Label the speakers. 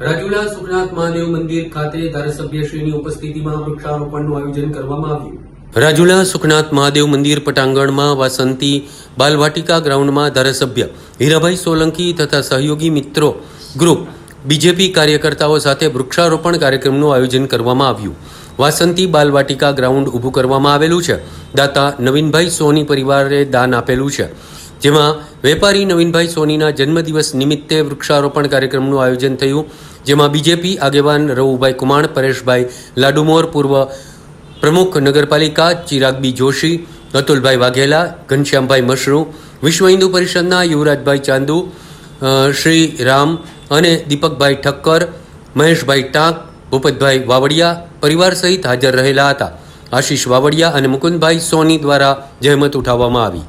Speaker 1: રાજુલા સુખનાથ મહાદેવ મંદિર ખાતે ધારાસભ્યશ્રીની ઉપસ્થિતિમાં વૃક્ષારોપણનું આયોજન કરવામાં આવ્યું. રાજુલા સુખનાથ મહાદેવ મંદિર પટાંગણમાં વાસંતી બાલવાટિકા ગ્રાઉન્ડમાં ધારાસભ્ય હીરાભાઈ સોલંકી તથા સહયોગી મિત્રો ગ્રુપ બીજેપી કાર્યકર્તાઓ સાથે વૃક્ષારોપણ કાર્યક્રમનું આયોજન કરવામાં આવ્યું. વાસંતી બાલવાટિકા ગ્રાઉન્ડ ઊભું કરવામાં આવેલું છે. દાતા નવીનભાઈ સોની પરિવારે દાન આપેલું છે. જેમાં વેપારી નવીનભાઈ સોનીના જન્મદિવસ નિમિત્તે વૃક્ષારોપણ કાર્યક્રમનું આયોજન થયું. જેમાં બીજેપી આગેવાન રવુભાઈ કુમાણ પરેશભાઈ લાડુમોર, પૂર્વ પ્રમુખ નગરપાલિકા ચિરાગબી જોશી, અતુલભાઈ વાઘેલા, ઘનશ્યામભાઈ મશરૂ, વિશ્વ હિન્દુ પરિષદના યુવરાજભાઈ ચાંદુ શ્રી રામ અને દીપકભાઈ ઠક્કર, મહેશભાઈ ટાંક, ભૂપતભાઈ વાવડિયા પરિવાર સહિત હાજર રહેલા હતા. આશીષ વાવડિયા અને મુકુંદભાઈ સોની દ્વારા જહેમત ઉઠાવવામાં આવી.